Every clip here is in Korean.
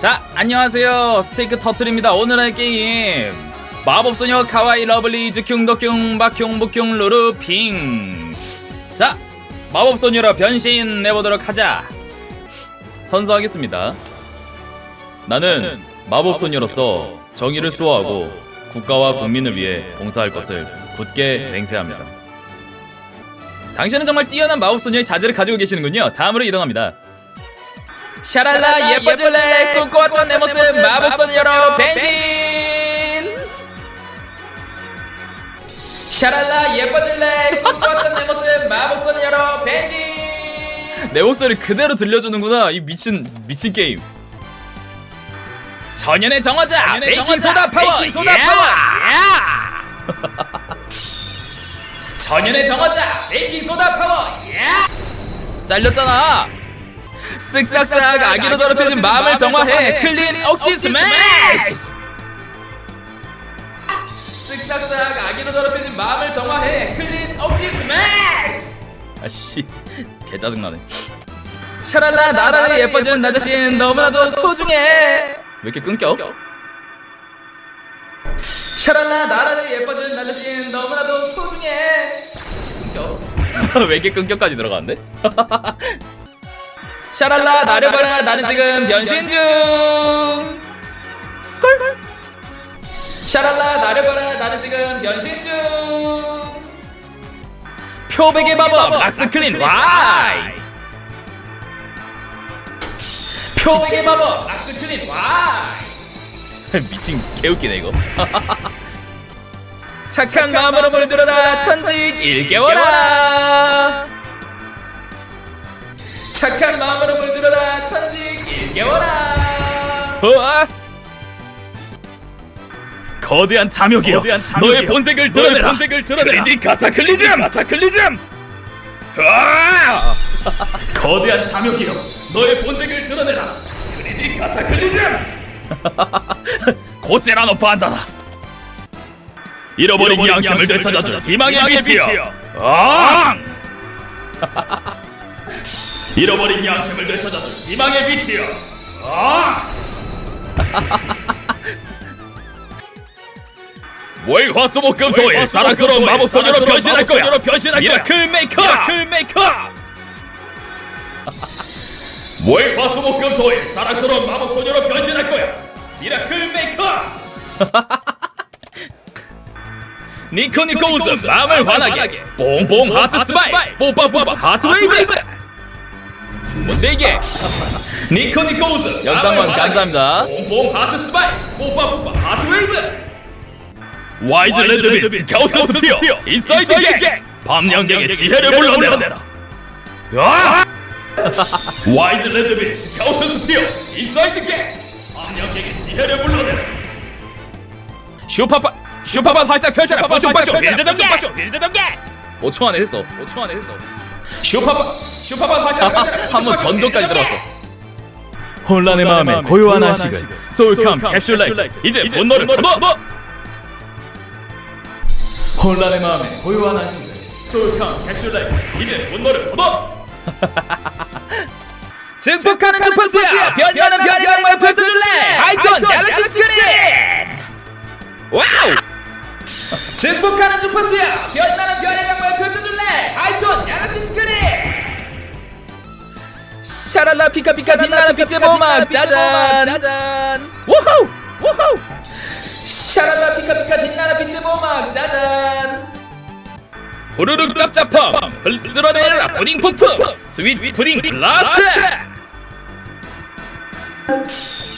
자, 안녕하세요. 스테이크 터틀입니다. 오늘 할 게임 마법소녀 카와이 러블리즈 박큐 북큐 루루핑. 자, 마법소녀로 변신 내보도록 하자. 선서하겠습니다. 나는 마법소녀로서 정의를 수호하고 국가와 국민을 위해 봉사할 것을 굳게 맹세합니다. 당신은 정말 뛰어난 마법소녀의 자질을 가지고 계시는군요. 다음으로 이동합니다. 샤랄라 예뻐질래 꿈꿔왔던 내 모습 마법소녀로 변신! 샤랄라 예뻐질래 꿈꿔왔던 내 모습 마법소녀로 변신! 내 목소리 그대로 들려주는구나 이 미친 미친 게임. 전연의 정화자 베이킹 소다 파워! 베이킹 소다 파워! 전연의 정화자 베이킹 소다 파워! 잘렸잖아 쓱싹싹 아기로 더럽혀진 마음을 정화해 클린 옥시 스매시. 쓱싹싹 아기로 더럽혀진 마음을 정화해 클린 옥시 스매시. 아씨 개 짜증나네. 샤랄라 나라를 예뻐지는 나 자신 너무나도 소중해. 왜 이렇게 끊겨? 샤랄라 나라를 예뻐지는 나 자신 너무나도 소중해. 끊겨? 왜 이렇게 끊겨까지 들어가는데? 샤랄라 나를 봐라. 나는 지금 변신 중. 스컬 샤랄라 나를 봐라. 나는 지금 변신 중. 표백의 마법 락스클린 와이 표백의 마법 락스클린 와이 미친 개웃기네 이거. 착한 마음으로 물들어라 천직 일개월아 착한 마음으로 물들어라 천직 일개월아 우와 거대한 탐욕이여 거대한 탐욕이여. 너의 본색을 드러내라 본색을 드러내라. 크리디 카타클리즘 카타클리즘! 으아! 거대한 탐욕이여 너의 본색을 드러내라 크리디 카타클리즘! 고세라노 판다나 잃어버린 양심을 되찾아줄 희망의 빛이여 앙! 잃어버린 양심을 되찾아줄 희망의 빛이여. 아! 월화수목금토일 사랑스러운 마법소녀로 변신할 거야. 미라클 메이커! 메이커! 월화수목금토일 사랑스러운 마법소녀로 변신할 거야? 미라클 메이커! 니코 니코 웃음. 마음을 환하게. 뽕뽕 하트 스마일. 뽀빠뽀빠 하트 웨이브 뭔데 이게? 니코 니코 웃음 연상만. 감사합니다. 뽕뽕 하트 스마일 뽀빠 뽀빠 하트 웨이브. 와이즈 레드빈 스카우트 스피어. 인사이드 갱 밤양갱의 지혜를 불러내라. 야! 와이즈 레드빈 스카우트 스피어. 인사이드 갱 암령객의 지혜를 불러내라. 슈퍼파 슈퍼반 활짝 펼쳐라. 뽀쭉 일대 전개 일대 전개 5초 안에 했어. 5초 안에 했어 슈퍼반 활짝 펼쳐라 한번 전도까지 들어왔어 혼란의 마음에 고요한 안식을. 소울캄 캡슐 라이트. 이제 분노를 걷어 혼란의 마음에 고요한 안식을. 소울캄 캡슐 라이트. 이제 분노를 걷어 증폭하는 주파수야. 변하는 별의 강물 펼쳐줄래? 하이톤 갤럭시 스크린. 와우. 증폭하는 주파수야. 변하는 별의 강물 펼쳐줄래 샤랄라 피카피카 빛나는 빛의 보막 짜잔. 짜잔. 우후! 우후! 샤랄라 피카피카 빛나는 빛의 보막 짜잔. 후루룩 짭짭함. 쓸어내라 푸딩 푸프 스윗 푸딩 블라스트.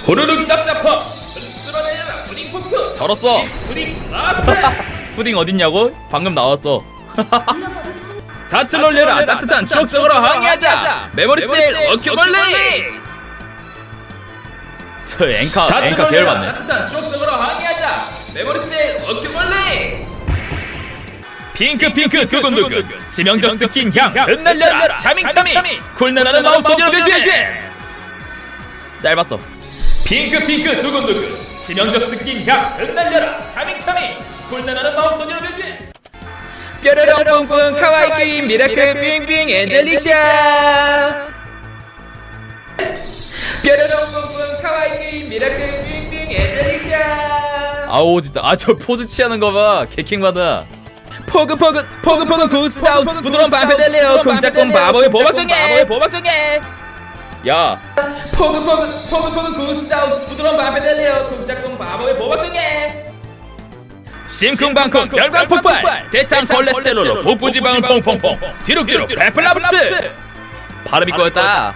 후루룩 짭짭함. 쓸어내라 푸딩 푸프 절었어 푸딩 블라스트. 푸딩 어딨냐고? 방금 나왔어 닻을 올려라 따뜻한 추억 속으로 항해하자. 메모리 세일 어큐멀레이트 저 앵카 앵카 계열 받네. 따뜻한 추억 속으로 항해하자. 메모리 세일 어큐멀레이트 핑크 핑크 두근두근. 치명적 스킨 향. 흩날려라 차밍차밍 쿨내나는 마음속으로 변신 짧았어. 핑크 핑크 두근두근. 치명적 스킨 향. 흩날려라 차밍차밍. 굴내나는 마음속으로 변신 뾰로롱 뿡뿡 카와이 게임 미라클 빙빙 엔젤리샤. 뾰로롱 뿡뿡 카와이 미라클 빙빙 엔젤릭샷 아오 진짜. 아 저 포즈 취하는 거봐. 개킹받아. 포근포근 포근포근 구스다운. 부드러운 반패델레어 쿵짝꿍 바보의 보박정해 보박정해 야. 포근포근 포근포근 구스다운. 부드러운 밤페델레어 쿵짝꿍 바보의 보박정해 심쿵방쿵 열광 폭발 대창 콜레스테롤로 복부지방을 퐁퐁퐁 뒤룩뒤룩 페플라부스 발음이 꼬였다.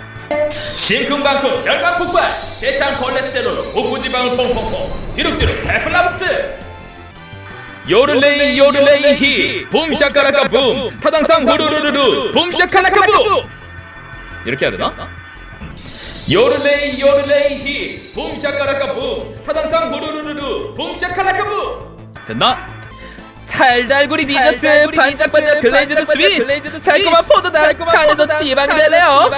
심쿵방쿵 열광 폭발 대창 콜레스테롤로 복부지방을 퐁퐁퐁 뒤룩뒤룩 페플라부스 요르레이 요르레이 히. 붐샤카라카 붐 타당탕 후루루루루. 붐샤카라카 붐. 이렇게 해야 되나? 요르레이 요르레이 히. 붐샤카라카 붐. 타당탕 후루루루루. 붐샤카라카 붐 됐나? 달달구리 디저트 반짝반짝 글레이즈드 스위트. 달콤한 포도달 간에서 지방이 될래요.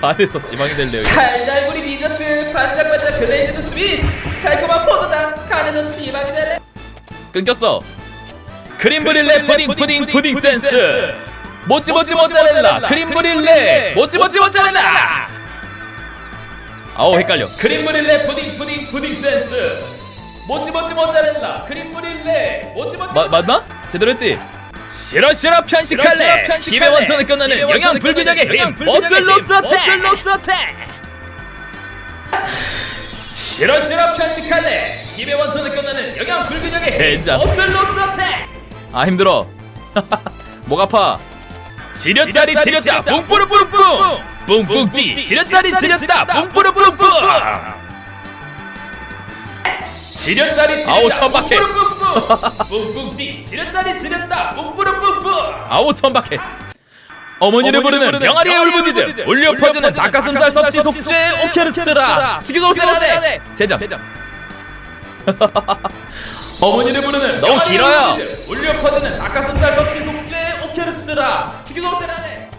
간에서 지방이 될래요 달달구리 디저트 반짝반짝 글레이즈드 스윗 달콤한 포도다 간에서 지방이 될래 끊겼어. 크림 브릴레 푸딩 푸딩 푸딩 센스. 모찌 모찌 모짜렐라. 크림 브릴레. 모찌 모찌 모짜렐라. 아우 헷갈려. 크림 브릴레 푸딩 푸딩 푸딩 센스 모찌 모찌 모짜렐라 크림 브릴레 모찌 모찌 마, 맞나? 제대로 했지? 싫어 싫어 편식할래. 힘의 원천을 끝내는 영양 불균형의 힘. 머슬로스 어택. 싫어 싫어 편식할래. 힘의 원천을 끝내는 영양 불균형의 힘. 머슬로스 어택. 아 힘들어. 목 아파. 지렸다리 지렸다 뿡뿌르 뿡뿡 뿡뿡띠. 지렸다리 지렸다 뿡뿌르 뿡뿡 지렸다리 지렸다. 아우 천박해. 뿡뿡띠. 지렸다리 지렸다. 뿡뿌르뿡뿡 아우 천박해. 어머니를 부르는 병아리의 울부짖음. 울려 퍼지는 닭가슴살 섭취 속죄 오케르스트라. 시기소세라네. 제장 어머니를 부르는 너무 길어요. 울려 퍼지는 닭가슴살 섭취 속죄 오케르스트라. 시기소세라네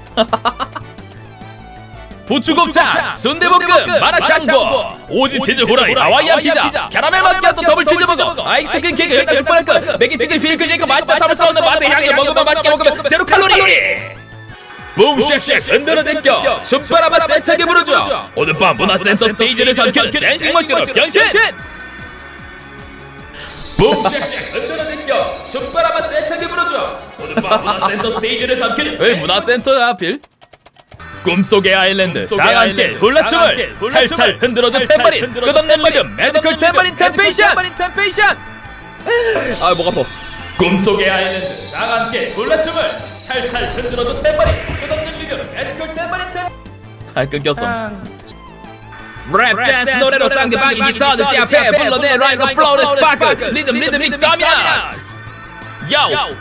부추곱창, 순대볶음, 마라샹궈, 오지 치즈 후라이, 하와이안 피자, 캐러멜 마키아토 더블 치즈버거, 아이스크림 케이크 열다 슈퍼라크, 맥기 치즈 필크 쉐이크 맛있다 참을 수 없는 맛의 향이 먹으면 맛있게 먹으면 제로 칼로리. 붐쉑쉑 흔들어 제껴. 슈퍼라마 세차게 부르죠. 오늘 밤 문화센터 스테이지를 삼키는 댄싱 머신으로 변신. 붐쉑쉑 흔들어 제껴. 슈퍼라마 세차게 부르죠. 오늘 밤 문화센터 스테이지를 삼키는 왜 문화센터야 하필 꿈속의 아일랜드 다 함께 훌라춤을 찰찰 흔들어준 템버린 끝없는 리듬 매지컬 템버린 템페이션 아목 아파 꿈속의 아일랜드 다 함께 훌라춤을 찰찰 흔들어준 템버린 끝없는 리듬 매지컬 템버린 템... 아 끊겼어 랩 댄스 노래로 상대방이 기사들지 앞에 불러내 라이더 플로우 스파크 리듬 리듬이 도미나스 야우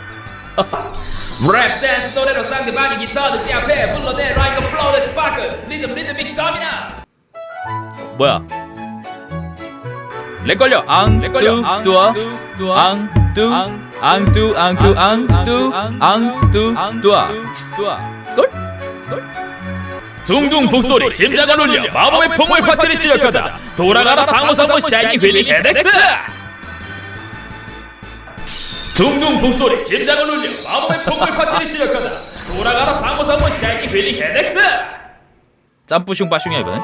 랩 댄스 노래로 상대방이 기사들지 앞에 불러내. 라이더 플로우 스파크 리듬 리듬이 도미나스 뭐야 렉 걸려. 앙뚜 뚜아 앙뚜 앙뚜 앙뚜 앙뚜 앙뚜 뚜아 스콜? 둥둥 북소리 심장을 울려. 마법의 풍물 파티를 시작하자. 돌아가라 상호상호 샤이니 휠리 헤덱스 둥둥 북소리 심장을 울려 마법의 풍물 파티를 시작하자 돌아가라 상호상호 샤이니 휠리 헤덱스! 짬뿌슝 빠슝이야 이번엔?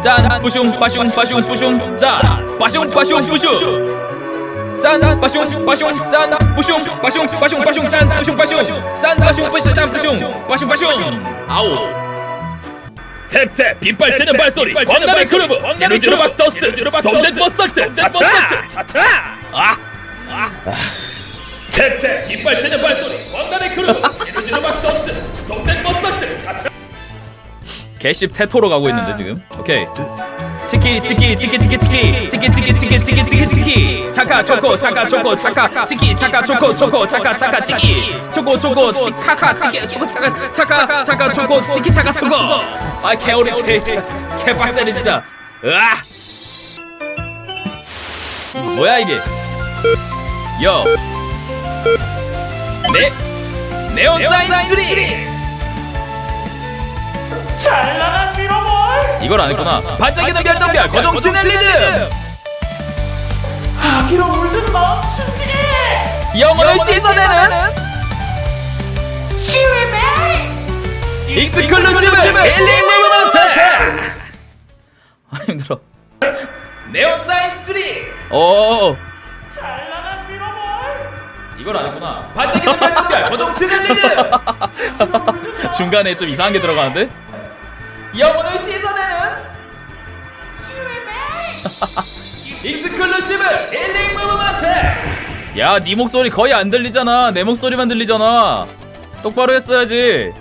짠 뿌슝 빠슝 빠슝 뿌슝 짠 빠슝 빠슝 뿌슝. 짠 빠슝 빠슝 짠 뿌슝 빠슝 빠슝 빠슝 짠 뿌슝 빠슝. 짠 빠슝 뿌슝 짠 뿌슝 빠슝 빠슝. 아우 탭탭 빗발치는 발소리 광남의 그루브 지루지루박 더스트 스톰덴 버서트 차차! 차차! 아 탭탭 빗발치는 발소리 광남의 그루브 지루지루박 더스트 스톰덴 버서트 차차 개씹 테토로 가고 있는데 지금. 오케이. 치키 치키 치키 치키 치키. 치키 치키 치키 치키 치키 치키. 차카 초코 차카 초코 차카. 치키 차카 초코 초코 차카 차카 치키. 초코 초코 치카카 치키. 초코 차카 차카 차카 초코 치키 차카 초코. 아 개오리 개 개빡세네 진짜. 으아! 뭐야 이게 요. 네, 네온 사인 찬란한 미러볼. 이걸 안 했구나. 반짝이는 별똥별 고정치는 리듬. 아기로 물든 마음 춤추게. 영혼을 씻어내는 시위베이 익스클루시브 힐링 무브먼트 힘들어. 네온 사이즈 3 오. 미러볼 이걸 안 했구나. 반짝이는 별똥별 고정치는 리듬 중간에 좀 이상한 게 들어가는데? 영혼을 씻어내는 익스클루시브 힐링 무브먼트. 야네 목소리 거의 안 들리잖아. 내 목소리만 들리잖아. 똑바로 했어야지